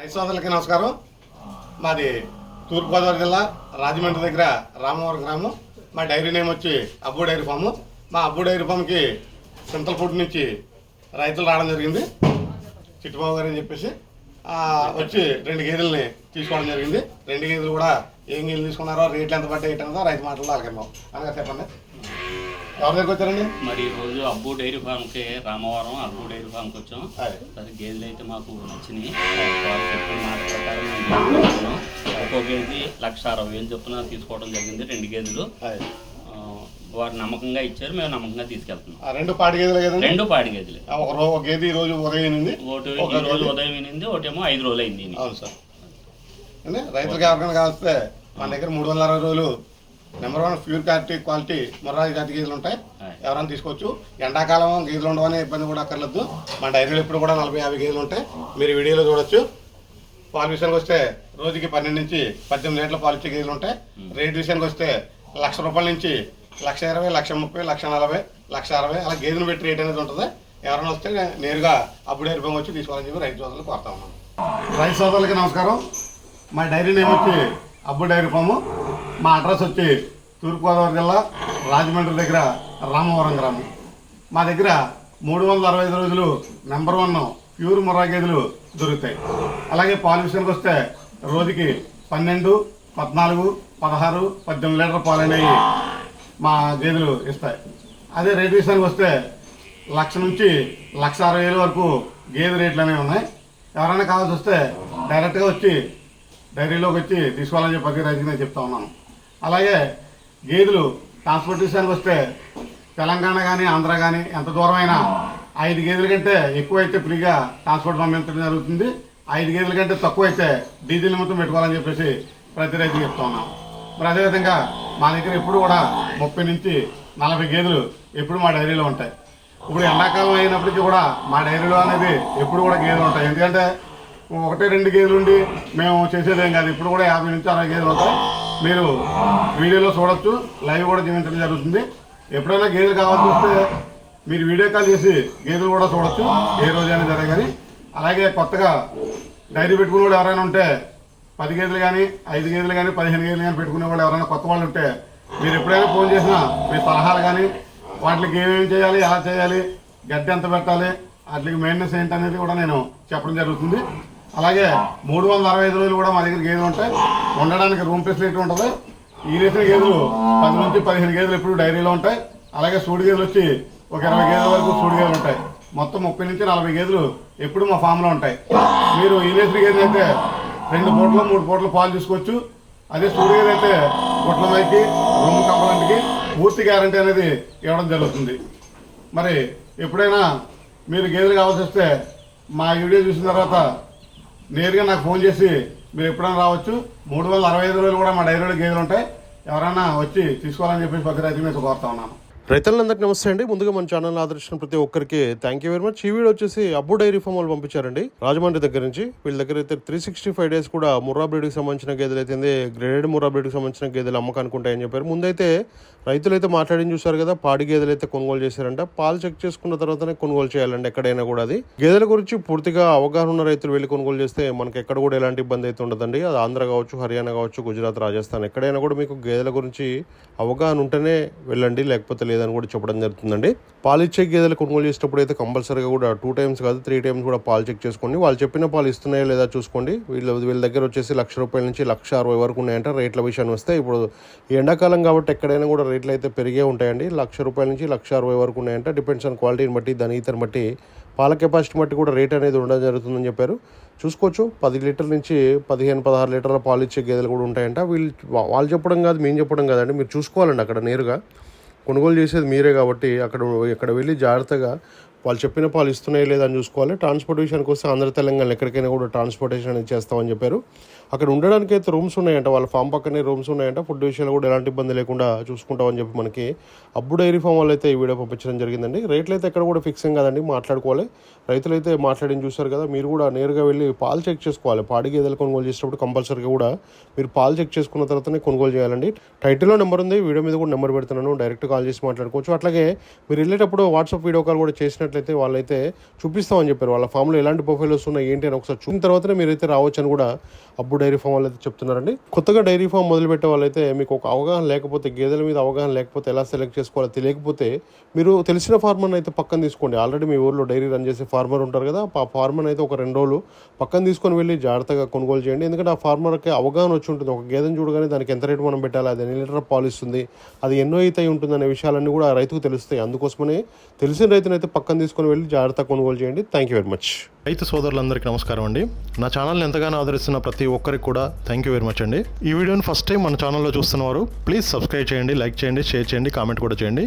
రైతు సోదరులకి నమస్కారం. మాది తూర్పుగోదావరి జిల్లా రాజమండ్రి దగ్గర రామవరం గ్రామం. మా డైరీ నేమ్ వచ్చి అబ్బు డైరీ ఫామ్. మా అబ్బు డైరీ ఫామ్కి సింతలపూడి నుంచి రైతులు రావడం జరిగింది. చిట్టుబాబు గారు అని చెప్పేసి వచ్చి రెండు గేదెల్ని తీసుకోవడం జరిగింది. రెండు గేదెలు కూడా ఏం గేదెలు తీసుకున్నారో రేట్లు ఎంత పడ్డాయి ఏంటన్నదో రైతు మాటల్లో అలాగే అనగా చెప్పండి. ఎవరి దగ్గరికి వచ్చారండి మరి ఈ రోజు అబ్బు డైరీ ఫామ్కి రామవరం అబ్బు డైరీ ఫామ్కి వచ్చాం. సరే గేదెలు అయితే మాకు నచ్చినాయి. ఒక్కో గేదె లక్ష అరవై వేలు చొప్పున తీసుకోవడం జరిగింది రెండు గేదెలు. వారు నమ్మకంగా ఇచ్చారు మేము నమ్మకంగా తీసుకెళ్తున్నాం. ఆ, రెండు పాటి గేదెలు కదండి? రెండు పాడి గేదెలు. ఒక గేదె ఈ రోజు ఉదయం ఎనిమిది ఒకటి ఒక ఈ రోజు ఉదయం వినింది ఒకటేమో ఐదు రోజులు అయింది. అవును సార్. రైతులకు ఎవరికైనా కావస్తే మన దగ్గర మూడు వందల అరవై రోజులు number one pure quality quality మొర్రాజు జాతి గేదెలు ఉంటాయి. ఎవరైనా తీసుకోవచ్చు. ఎండాకాలం గేదెలు ఉండవనే ఇబ్బంది కూడా అక్కర్లేదు. మన డైరీలో ఇప్పుడు కూడా నలభై యాభై గేదెలు ఉంటాయి. మీరు వీడియోలో చూడొచ్చు. పాలు విషయానికి వస్తే రోజుకి పన్నెండు నుంచి పద్దెనిమిది లీటర్ల పాలు ఇచ్చే గేదెలు ఉంటాయి. రేట్ విషయానికి వస్తే లక్ష రూపాయల నుంచి లక్ష ఇరవై లక్ష ముప్పై లక్ష నలభై లక్ష అరవై అలా గేదెను పెట్టి రేట్ అనేది ఉంటుంది. ఎవరైనా వస్తే నేరుగా అప్పుడే రూపం వచ్చి తీసుకోవాలని చెప్పి రైతు సోదరులు కోరుతా ఉన్నాను రైతు సోదరులకి నమస్కారం. మా డైరీ నేమ్ వచ్చి అబ్బు డైరీ ఫాము. మా అడ్రస్ వచ్చి తూర్పుగోదావరి జిల్లా రాజమండ్రి దగ్గర రామవరం గ్రామం. మా దగ్గర మూడు వందల అరవై ఐదు రోజులు నెంబర్ వన్ ప్యూర్ ముర్రా గేదెలు దొరుకుతాయి. అలాగే పాలు విషయానికి వస్తే రోజుకి పన్నెండు పద్నాలుగు పదహారు పద్దెనిమిది లీటర్ పాలు అనేవి మా గేదెలు ఇస్తాయి. అదే రేట్ విషయానికి వస్తే లక్ష నుంచి లక్ష అరవై వేల వరకు గేదె రేట్లు అనేవి ఉన్నాయి. ఎవరైనా కావాల్సి వస్తే డైరెక్ట్గా వచ్చి డైరీలోకి వచ్చి తీసుకోవాలని చెప్పి ప్రతి రైతుకి నేను చెప్తా ఉన్నాను. అలాగే గేదెలు ట్రాన్స్పోర్ట్ విషయానికి వస్తే తెలంగాణ కానీ ఆంధ్ర కానీ ఎంత దూరమైనా ఐదు గేదెల కంటే ఎక్కువైతే ఫ్రీగా ట్రాన్స్పోర్ట్ పంపించడం జరుగుతుంది. ఐదు గేదెల కంటే తక్కువ అయితే డీజిల్ నిమిత్తం పెట్టుకోవాలని చెప్పేసి ప్రతి రైతు చెప్తా ఉన్నాం. మరి అదేవిధంగా మా దగ్గర ఎప్పుడు కూడా ముప్పై నుంచి నలభై గేదెలు ఎప్పుడు మా డైరీలో ఉంటాయి. ఇప్పుడు ఎండాకాలం అయినప్పటికీ కూడా మా డైరీలో అనేది ఎప్పుడు కూడా గేదెలు ఉంటాయి. ఎందుకంటే ఒకటి రెండు గేదెలు ఉండి మేము చేసేదేం కాదు. ఇప్పుడు కూడా యాభై నుంచి అరవై గేదెలు ఉంటాయి మీరు వీడియోలో చూడొచ్చు. లైవ్ కూడా జీవించడం జరుగుతుంది. ఎప్పుడైనా గేదెలు కావాల్సి వస్తే మీరు వీడియో కాల్ చేసి గేదెలు కూడా చూడొచ్చు. ఏ రోజైనా సరే అలాగే కొత్తగా డైరీ పెట్టుకునే వాళ్ళు ఎవరైనా ఉంటే పది గేదెలు కానీ ఐదు గేదెలు కానీ పదిహేను గేదెలు కానీ పెట్టుకునే వాళ్ళు ఎవరైనా కొత్త వాళ్ళు ఉంటే మీరు ఎప్పుడైనా ఫోన్ చేసినా మీ సలహాలు కానీ వాటికి ఏమేమి చేయాలి ఎలా చేయాలి గడ్డి ఎంత పెట్టాలి వాటికి మెయింటెనెన్స్ ఏంటి అనేది కూడా నేను చెప్పడం జరుగుతుంది. అలాగే మూడు వందల అరవై ఐదు రోజులు కూడా మా దగ్గర గేదెలు ఉంటాయి. ఉండడానికి రూమ్ ఫెసిలిటీ ఉంటుంది? ఈ రేసిన గేదెలు పది నుంచి పదిహేను గేదెలు ఎప్పుడు డైరీలో ఉంటాయి. అలాగే సూడి గేదెలు వచ్చి ఒక ఇరవై గేదెల వరకు సూడి గేదెలు ఉంటాయి. మొత్తం ముప్పై నుంచి నలభై గేదెలు ఎప్పుడు మా ఫామ్లో ఉంటాయి. మీరు ఈ రేసిన గేదెలు అయితే రెండు పూటలు మూడు పూటలు పాలు తీసుకోవచ్చు. అదే సూడి గేదె అయితే గుట్ల మైకి రూమ్ కంపలంట్కి పూర్తి గ్యారంటీ అనేది ఇవ్వడం జరుగుతుంది. మరి ఎప్పుడైనా మీరు గేదెలు కావాల్సి వస్తే మా వీడియో చూసిన తర్వాత నేరుగా నాకు ఫోన్ చేసి మీరు ఎప్పుడైనా రావచ్చు. మూడు వందల అరవై ఐదు రోజులు కూడా మా డైరీలో గేదెలు ఉంటాయి. ఎవరైనా వచ్చి తీసుకోవాలని చెప్పేసి పక్క రైతు మీద కోరుతా ఉన్నాను. రైతులందరికీ నమస్తే అండి. ముందుగా మన ఛానల్ ఆదర్శించిన ప్రతి ఒక్కరికి థ్యాంక్ యూ వెరీ మచ్ ఈ వీడియో వచ్చేసి అబ్బు డైరీ ఫామ్ వాళ్ళు పంపించారండి. రాజమండ్రి దగ్గర నుంచి వీళ్ళ దగ్గర అయితే త్రీ సిక్స్టీ ఫైవ్ డేస్ కూడా ముర్రా బ్రీడ్కి సంబంధించిన గేదెలు అయితే గ్రేడెడ్ ముర్రా బ్రీడ్కి సంబంధించిన గేదెలు అమ్మకానుకుంటాయని చెప్పారు. ముందైతే రైతులు అయితే మాట్లాడి చూసారు కదా పాడి గేదెలు అయితే కొనుగోలు చేశారంట. పాలు చెక్ చేసుకున్న తర్వాతనే కొనుగోలు చేయాలండి ఎక్కడైనా కూడా అది. గేదెల గురించి పూర్తిగా అవగాహన ఉన్న రైతులు వెళ్ళి కొనుగోలు చేస్తే మనకి ఎక్కడ కూడా ఎలాంటి ఇబ్బంది అయితే ఉండదండి. అది ఆంధ్ర కావచ్చు హర్యానా కావచ్చు గుజరాత్ రాజస్థాన్ ఎక్కడైనా కూడా మీకు గేదెల గురించి అవగాహన ఉంటేనే వెళ్ళండి లేకపోతే లేదని కూడా చెప్పడం జరుగుతుందండి. పాలు ఇచ్చే గేదెలు కొనుగోలు చేసేటప్పుడు అయితే కంపల్సరీగా కూడా టూ టైమ్స్ కాదు త్రీ టైమ్స్ కూడా పాలు చెక్ చేసుకోండి. వాళ్ళు చెప్పిన పాలు ఇస్తున్నాయా లేదా చూసుకోండి. వీళ్ళ వీళ్ళ దగ్గర వచ్చేసి లక్ష రూపాయల నుంచి లక్ష అరవై వరకు ఉన్నాయంట రేట్ల విషయాన్ని వస్తే. ఇప్పుడు ఎండాకాలం కాబట్టి ఎక్కడైనా కూడా రేట్లు అయితే పెరిగే ఉంటాయండి. లక్ష రూపాయల నుంచి లక్ష అరవై వరకు ఉన్నాయంట. డిపెండ్స్ ఆన్ క్వాలిటీని బట్టి దాని ఈతని బట్టి పాల కెపాసిటీ బట్టి కూడా రేట్ అనేది ఉండడం జరుగుతుందని చెప్పారు. చూసుకోవచ్చు. పది లీటర్ల నుంచి పదిహేను పదహారు లీటర్ల పాలు ఇచ్చే గేదెలు కూడా ఉంటాయంట. వీళ్ళు వాళ్ళు చెప్పడం కాదు మేము చెప్పడం కాదండి. మీరు చూసుకోవాలండి అక్కడ నేరుగా. కొనుగోలు చేసేది మీరే కాబట్టి అక్కడ ఇక్కడ వెళ్ళి జాగ్రత్తగా వాళ్ళు చెప్పిన పాలు ఇస్తున్నాయో లేదా అని చూసుకోవాలి. ట్రాన్స్పోర్ట్ విషయానికి వస్తే ఆంధ్ర తెలంగాణ ఎక్కడికైనా కూడా ట్రాన్స్పోర్టేషన్ అనేది చేస్తామని చెప్పారు. అక్కడ ఉండడానికి అయితే రూమ్స్ ఉన్నాయంట. వాళ్ళ ఫామ్ పక్కనే రూమ్స్ ఉన్నాయంట. ఫుడ్ విషయాలు కూడా ఎలాంటి ఇబ్బంది లేకుండా చూసుకుంటామని చెప్పి మనకి అబ్బు డైరీ ఫామ్ వాళ్ళు అయితే ఈ వీడియో పంపించడం జరిగిందండి. రేట్లు అయితే ఎక్కడ కూడా ఫిక్సింగ్ కాదండి. మాట్లాడుకోవాలి. రైతులు అయితే మాట్లాడిన చూశారు కదా మీరు కూడా నేరుగా వెళ్ళి పాలు చెక్ చేసుకోవాలి. పాడి గేదెలు కొనుగోలు చేసేటప్పుడు కంపల్సరీగా కూడా మీరు పాలు చెక్ చేసుకున్న తర్వాతనే కొనుగోలు చేయాలండి. టైటిల్లో నెంబర్ ఉంది. వీడియో మీద కూడా నెంబర్ పెడుతున్నాను. డైరెక్ట్ కాల్ చేసి మాట్లాడుకోవచ్చు. అట్లాగే మీరు వెళ్ళేటప్పుడు వాట్సాప్ వీడియో కాల్ కూడా చేసినట్టు చూసినట్లయితే వాళ్ళైతే చూపిస్తామని చెప్పారు. వాళ్ళ ఫామ్లో ఎలాంటి బొఫెలోస్ ఉన్నాయి ఏంటి అని ఒకసారి చూసిన తర్వాతనే మీరైతే రావచ్చు అని కూడా అబ్బు డైరీ ఫామ్ వాళ్ళు అయితే చెప్తున్నారండి. కొత్తగా డైరీ ఫామ్ మొదలుపెట్టే వాళ్ళైతే మీకు ఒక అవగాహన లేకపోతే గేదెల మీద అవగాహన లేకపోతే ఎలా సెలెక్ట్ చేసుకోవాలో తెలియకపోతే మీరు తెలిసిన ఫార్మర్ని అయితే పక్కన తీసుకోండి. ఆల్రెడీ మీ ఊర్లో డైరీ రన్ చేసే ఫార్మర్ ఉంటారు కదా ఆ ఫార్మర్ అయితే ఒక రెండు రోజులు పక్కన తీసుకొని వెళ్ళి జాగ్రత్తగా కొనుగోలు చేయండి. ఎందుకంటే ఆ ఫార్మర్కి అవగాహన వచ్చి ఉంటుంది. ఒక గేదెని చూడగానే దానికి ఎంత రేటు మనం పెట్టాలి అది ఎన్ని లీటర్ పాలిస్తుంది అది ఎన్నో అయితే ఉంటుందనే ఉంటుంది అనే విషయాలన్నీ కూడా ఆ రైతుకు తెలుస్తాయి. అందుకోసమనే తెలిసిన రైతునైతే పక్కన తీసుకొని వెళ్ళి జాగ్రత్తగా కొనుగోలు చేయండి. థ్యాంక్ యూ వెరీ మచ్ రైతు సోదరులందరికీ నమస్కారం అండి. నా ఛానల్ని ఎంతగానో ఆదరిస్తున్న ప్రతి ఒక్కరికి కూడా థ్యాంక్ యూ వెరీ మచ్ అండి. ఈ వీడియోని ఫస్ట్ టైం మన ఛానల్లో చూస్తున్నవారు ప్లీజ్ సబ్స్క్రైబ్ చేయండి లైక్ చేయండి షేర్ చేయండి కామెంట్ కూడా చేయండి.